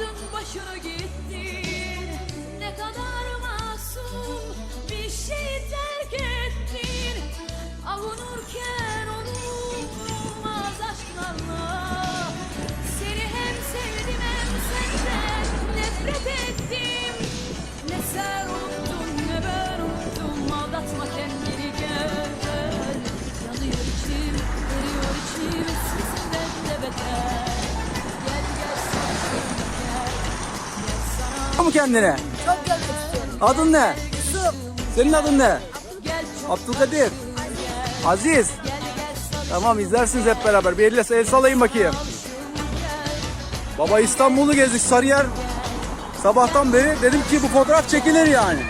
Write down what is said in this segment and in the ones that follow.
Aldın başını gittin Ne kadar masum bir şey terk ettin. Avunurken mu kendine? Çok istiyorum. Adın ne? Yusuf. Senin adın ne? Abdülkadir. Aziz. Tamam izlersiniz hep beraber. Bir elle el salayın bakayım. Baba İstanbul'u gezdik Sarıyer. Sabahtan beri dedim ki bu fotoğraf çekilir yani.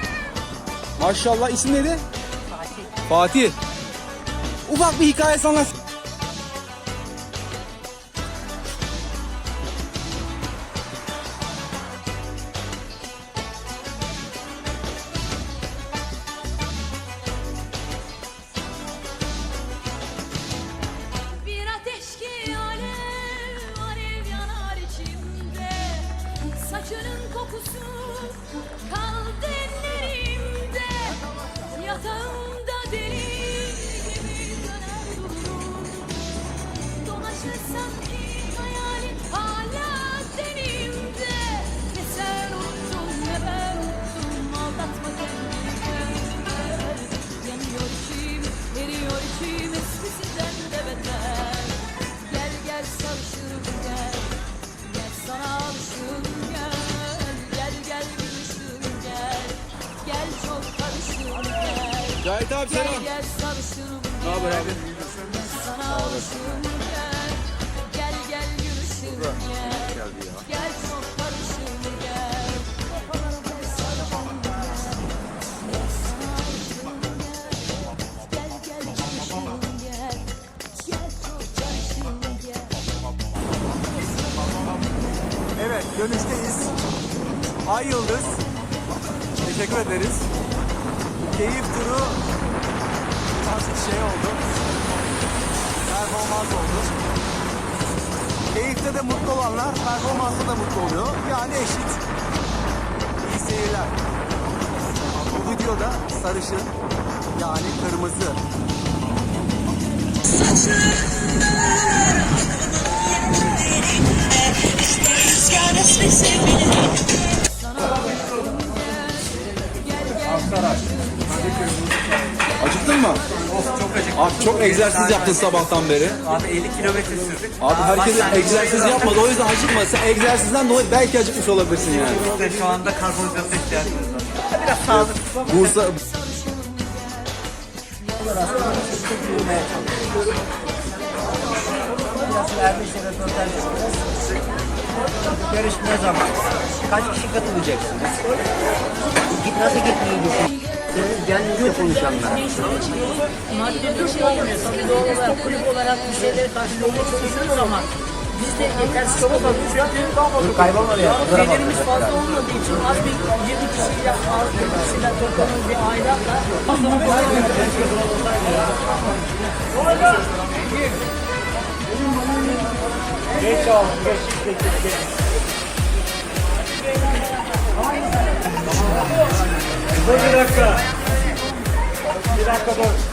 Maşallah isim neydi? Fatih. Fatih. Ufak bir hikaye sana gel Cahit abi Gel selam. Ne haber abi? gel sana alışım gel Gel gel gülüşüm gel, gel çok karışım gel Sarışım gel, gel sana alışım gel Gel gel gülüşüm gel, gel çok karışım gel Evet dönüşteyiz. Ay Yıldız. Teşekkür ederiz. Keyif turu biraz şey oldu. Performans oldu. Keyifte de mutlu olanlar performansta da mutlu oluyor. Yani eşit. İyi seyirler. Bu videoda sarışın yani kırmızı. Acıktın mı? Çok acık. Abi çok egzersiz yaptın sabahtan beri. Abi 50 kilometre sürdük. Abi Daha herkes başlangıç egzersiz yapmadı o yüzden acıkma. Sen egzersizden dolayı belki acıkmış olabilirsin yani. De şu anda karbonhidrata ihtiyacımız var. Biraz sağlık. Bursa röportaj yapacağız. Yarışma ne zaman? Kaç kişi katılacaksınız? Git nasıl gitmeyi düşünüyorsunuz? Kendinizle konuşanlar. Maddede şey olmuyor. Tabii doğal olarak kulüp olarak bir şeyleri karşılamaya çalışıyoruz ama biz de yetersiz kalıyoruz. Kaybolma ya. Gelirimiz fazla olmadığı için az bir 20 kişiyle, az bir kişiyle toplanır bir aidatla. Bir dakika. Bir dakika dur.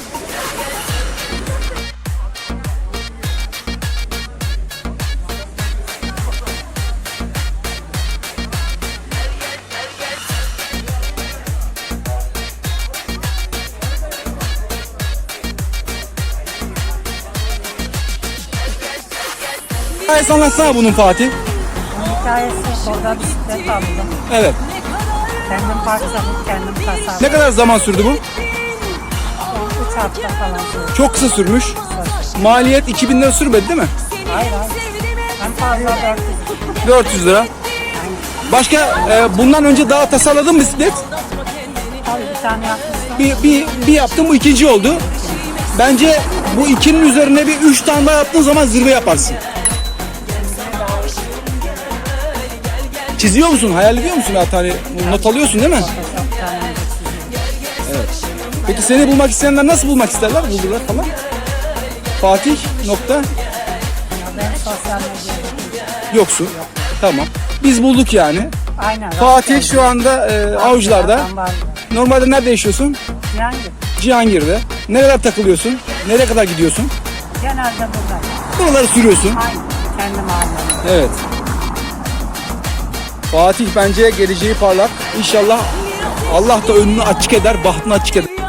hikayesi anlatsana bunun Fatih. Hikayesi orada bisiklet aldım. Evet. Kendim parçaladım, kendim tasarladım. Ne kadar zaman sürdü bu? 3 hafta falan sürdü. Çok kısa sürmüş. Maliyet 2000 lira sürmedi değil mi? Hayır hayır. En fazla 400. 400 lira. Başka e, bundan önce daha tasarladın mı bisiklet? Tabii bir tane yapmıştım. Bir, bir, bir yaptım bu ikinci oldu. Bence bu ikinin üzerine bir üç tane daha yaptığın zaman zirve yaparsın. Çiziyor musun? Hayal ediyor musun hatta hani not alıyorsun değil mi? Evet. Peki seni bulmak isteyenler nasıl bulmak isterler? Bulurlar falan. Fatih nokta yoksun. Tamam. Biz bulduk yani. Aynen. Fatih şu anda e, avcılarda. Normalde nerede yaşıyorsun? Yani Cihangir'de. Nerelere takılıyorsun? Nereye kadar gidiyorsun? genelde burada. Buraları sürüyorsun. Aynen. Kendi mahallemde. Evet. Fatih bence geleceği parlak. İnşallah Allah da önünü açık eder, bahtını açık eder.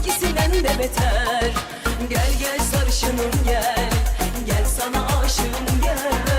eskisinden de beter. Gel gel sarışınım gel. Gel sana aşığım gel.